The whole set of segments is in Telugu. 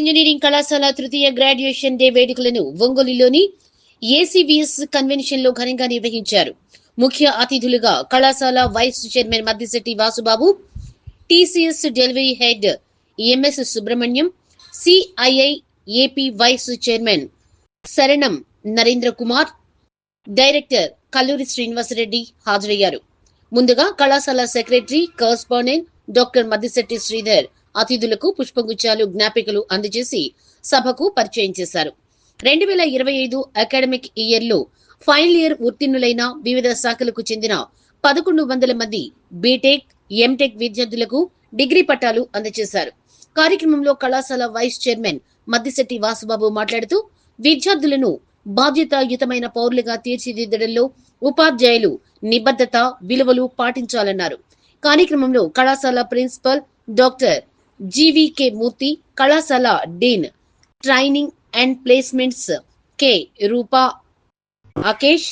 ఇంజనీరింగ్ కళాశాల తృతీయ గ్రాడ్యుయేషన్ డే వేడుకలను ఒంగోలులోని ఏసీబీఎస్ కన్వెన్షన్లో ఘనంగా నిర్వహించారు. ముఖ్య అతిథులుగా కళాశాల vice chairman Maddisetty Vasubabu TCS delivery head MS Subrahmanyam CII AP vice chairman Saranam Narendra Kumar director Kalluri Srinivasa Reddy హాజరయ్యారు. ముందుగా కళాశాల secretary correspondent doctor Maddisetty Sridhar అతిథులకు పుష్పగుచ్చాలు జ్ఞాపికలు అందజేసి సభకు పరిచయం చేశారు. రెండు వేల ఇరవై ఐదు అకాడమిక్ ఇయర్లో ఫైనల్ ఇయర్ ఉత్తీర్ణులైన వివిధ శాఖలకు చెందిన పదకొండు వందల మంది బీటెక్ ఎంటెక్ విద్యార్థులకు డిగ్రీ పట్టాలు అందజేశారు. కార్యక్రమంలో కళాశాల వైస్ చైర్మన్ మద్దిశెట్టి వాసుబాబు మాట్లాడుతూ విద్యార్థులను బాధ్యతాయుతమైన పౌరులుగా తీర్చిదిద్దడంలో ఉపాధ్యాయులు నిబద్ధత విలువలు పాటించాలన్నారు. కార్యక్రమంలో కళాశాల ప్రిన్సిపల్ డాక్టర్ జీవీకే మూర్తి కళాశాల dean training and placements K Rupa Akesh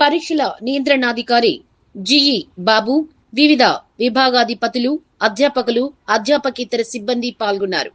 పరీక్షల నియంత్రణాధికారి జిఈ బాబు వివిధ విభాగాధిపతులు అధ్యాపకులు అధ్యాపకేతర సిబ్బంది పాల్గొన్నారు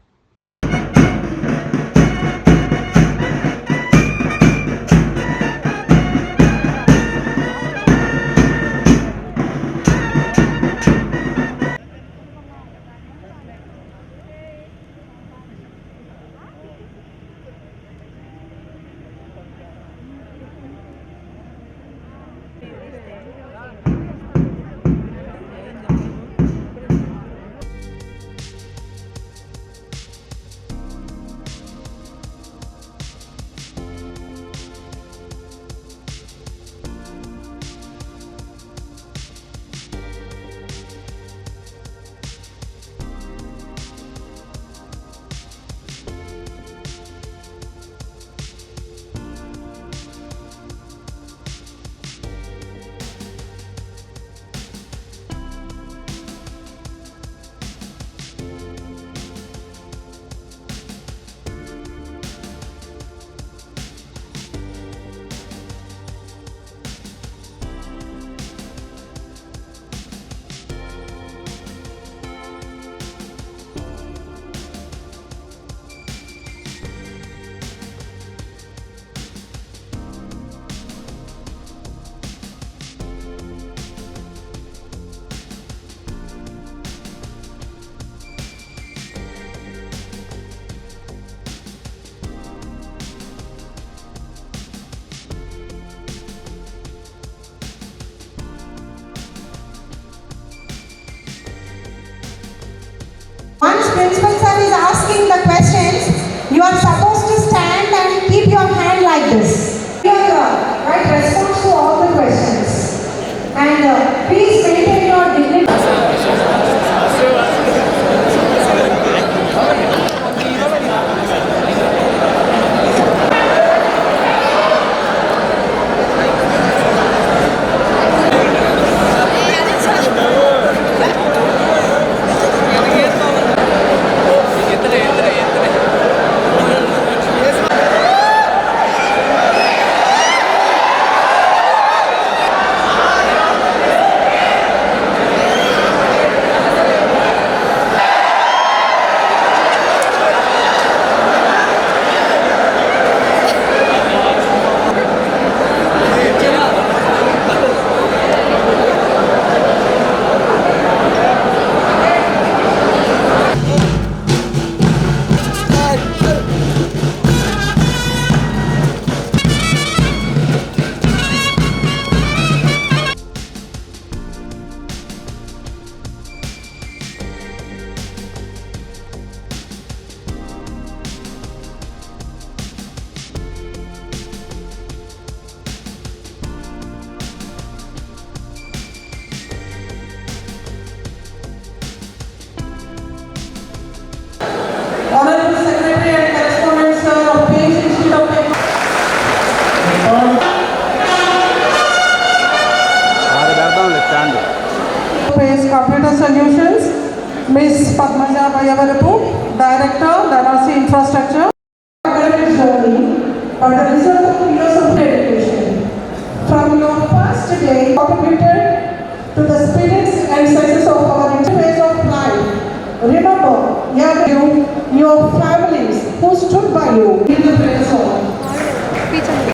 you are supposed to stand and keep your hand like this. Padmaja Director, Dynasty Infrastructure. Academic but the result of years of dedication. From your first day, contributed to the spirits and success of our ways of life. Remember, you your families who stood by you in the prayer song.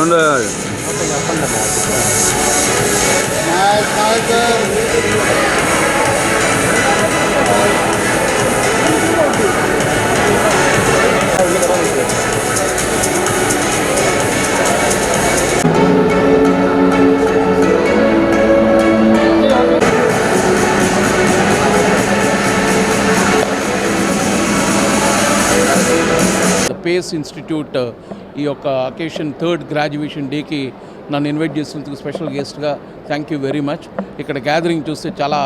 ఉండు. Smile smile sir PACE institute uh, ఈ యొక్క అకేషన్ థర్డ్ గ్రాడ్యుయేషన్ డేకి నన్ను ఇన్వైట్ చేసినందుకు స్పెషల్ గెస్ట్గా థ్యాంక్ యూ వెరీ మచ్ ఇక్కడ గ్యాదరింగ్ చూస్తే చాలా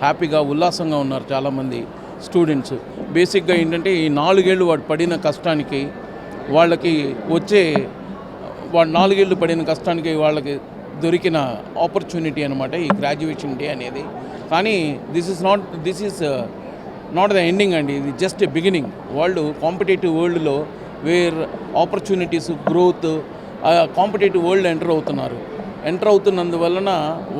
హ్యాపీగా ఉల్లాసంగా ఉన్నారు చాలామంది స్టూడెంట్స్ బేసిక్గా ఏంటంటే ఈ నాలుగేళ్ళు వాడు పడిన కష్టానికి వాళ్ళకి వచ్చే వాడు నాలుగేళ్ళు పడిన కష్టానికి వాళ్ళకి దొరికిన ఆపర్చునిటీ అనమాట ఈ గ్రాడ్యుయేషన్ డే అనేది. కానీ this is not this is not the ending అండి ఇది జస్ట్ ఎ బిగినింగ్ వాళ్ళు కాంపిటేటివ్ వరల్డ్లో where opportunities growth competitive world enter అవుతున్నారు. ఎంటర్ అవుతున్నందువలన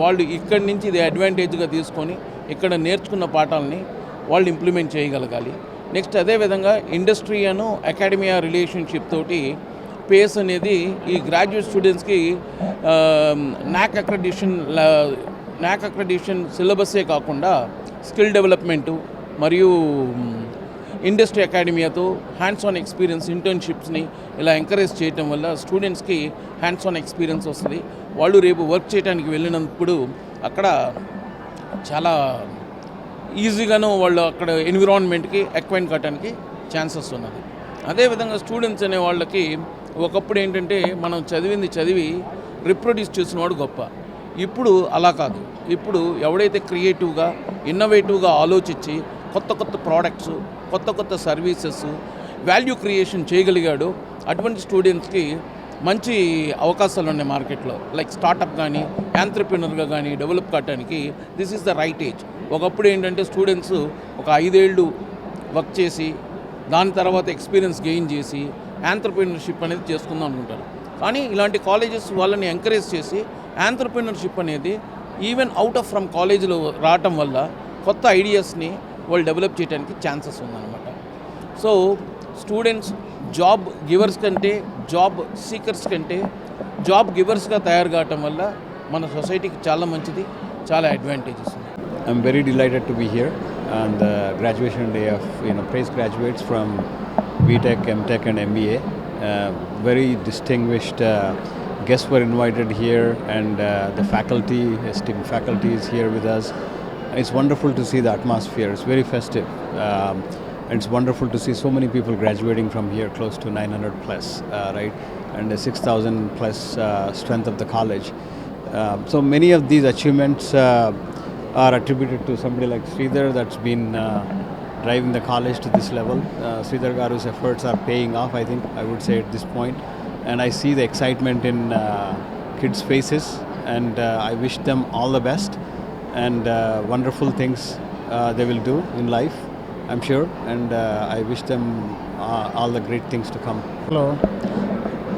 వాళ్ళు ఇక్కడి నుంచి ఇది అడ్వాంటేజ్గా తీసుకొని ఇక్కడ నేర్చుకున్న పాఠాలని వాళ్ళు ఇంప్లిమెంట్ చేయగలగాలి. నెక్స్ట్ అదేవిధంగా ఇండస్ట్రీ అను అకాడమియా రిలేషన్షిప్ తోటి పేస్ అనేది ఈ గ్రాడ్యుయేట్ స్టూడెంట్స్కి నాక్ అక్రెడిషన్ నాక్ అక్రెడిషన్ సిలబస్సే కాకుండా స్కిల్ డెవలప్మెంటు మరియు ఇండస్ట్రీ అకాడమీతో హ్యాండ్స్ ఆన్ ఎక్స్పీరియన్స్ ఇంటర్న్షిప్స్ని ఇలా ఎంకరేజ్ చేయటం వల్ల స్టూడెంట్స్కి హ్యాండ్స్ ఆన్ ఎక్స్పీరియన్స్ వస్తుంది. వాళ్ళు రేపు వర్క్ చేయడానికి వెళ్ళినప్పుడు అక్కడ చాలా ఈజీగాను వాళ్ళు అక్కడ ఎన్విరాన్మెంట్కి ఎక్వైన్ కట్టడానికి ఛాన్సెస్ ఉన్నది. అదేవిధంగా స్టూడెంట్స్ అనే వాళ్ళకి ఒకప్పుడు ఏంటంటే మనం చదివింది చదివి రిప్రొడ్యూస్ చేసిన వాడు గొప్ప. ఇప్పుడు అలా కాదు. ఇప్పుడు ఎవడైతే క్రియేటివ్గా ఇన్నోవేటివ్గా ఆలోచించి కొత్త కొత్త ప్రోడక్ట్స్ కొత్త కొత్త సర్వీసెస్ వాల్యూ క్రియేషన్ చేయగలిగాడు. అటువంటి స్టూడెంట్స్కి మంచి అవకాశాలు ఉన్నాయి మార్కెట్లో. లైక్ స్టార్టప్ కానీ యాంత్రప్రినర్గా కానీ డెవలప్ కావడానికి this is the right age ఒకప్పుడు ఏంటంటే స్టూడెంట్స్ ఒక ఐదేళ్ళు వర్క్ చేసి దాని తర్వాత ఎక్స్పీరియన్స్ గెయిన్ చేసి యాంత్రప్రినర్షిప్ అనేది చేసుకుందాం అనుకుంటారు. కానీ ఇలాంటి కాలేజెస్ వాళ్ళని ఎంకరేజ్ చేసి యాంత్రప్రినర్షిప్ అనేది ఈవెన్ అవుట్ ఆఫ్ ఫ్రమ్ కాలేజీలో రావటం వల్ల కొత్త ఐడియాస్ని వాళ్ళు డెవలప్ చేయడానికి ఛాన్సెస్ ఉందన్నమాట. సో స్టూడెంట్స్ జాబ్ గివర్స్ కంటే జాబ్ సీకర్స్ కంటే జాబ్ గివర్స్గా తయారు కావటం వల్ల మన సొసైటీకి చాలా మంచిది చాలా advantages I'm very delighted to be here and the graduation day of you know price graduates from BTech MTech and MBA very distinguished guest were invited here and the faculty existing faculty is here with us It's wonderful to see the atmosphere. It's very festive. Um, and it's wonderful to see so many people graduating from here, close to 900 plus, uh, right? And the 6,000 plus uh, strength of the college. Uh, so many of these achievements uh, are attributed to somebody like Sridhar that's been uh, driving the college to this level. Uh, Sridhar Garu's efforts are paying off, I think, I would say at this point. And I see the excitement in uh, kids' faces, and uh, I wish them all the best and uh, wonderful things uh, they will do in life, I'm sure. And uh, I wish them uh, all the great things to come.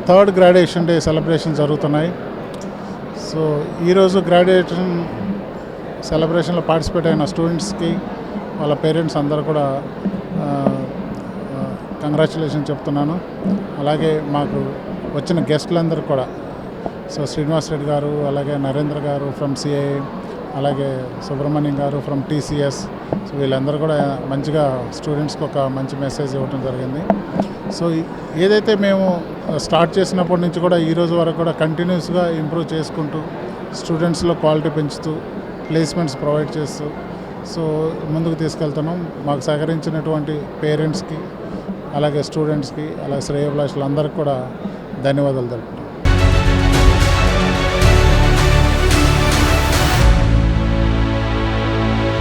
Third graduation day celebration జరుగుతున్నాయి సో ఈరోజు గ్రాడ్యుయేషన్ సెలబ్రేషన్లో పార్టిసిపేట్ అయిన స్టూడెంట్స్కి వాళ్ళ పేరెంట్స్ అందరూ కూడా కంగ్రాచులేషన్ చెప్తున్నాను అలాగే మాకు వచ్చిన గెస్టులందరూ కూడా సో శ్రీనివాస్ రెడ్డి గారు అలాగే నరేంద్ర గారు ఫ్రమ్ సిఐ అలాగే సుబ్రహ్మణ్యం గారు ఫ్రమ్ టీసీఎస్ సో వీళ్ళందరూ కూడా మంచిగా స్టూడెంట్స్కి ఒక మంచి మెసేజ్ ఇవ్వడం జరిగింది. సో ఏదైతే మేము స్టార్ట్ చేసినప్పటి నుంచి కూడా ఈరోజు వరకు కూడా కంటిన్యూస్గా ఇంప్రూవ్ చేసుకుంటూ స్టూడెంట్స్లో క్వాలిటీ పెంచుతూ ప్లేస్మెంట్స్ ప్రొవైడ్ చేస్తూ సో ముందుకు తీసుకెళ్తున్నాం. మాకు సహకరించినటువంటి పేరెంట్స్కి అలాగే స్టూడెంట్స్కి అలాగే శ్రేయోభిలాషులందరికీ కూడా ధన్యవాదాలు తెలుపుతున్నాం.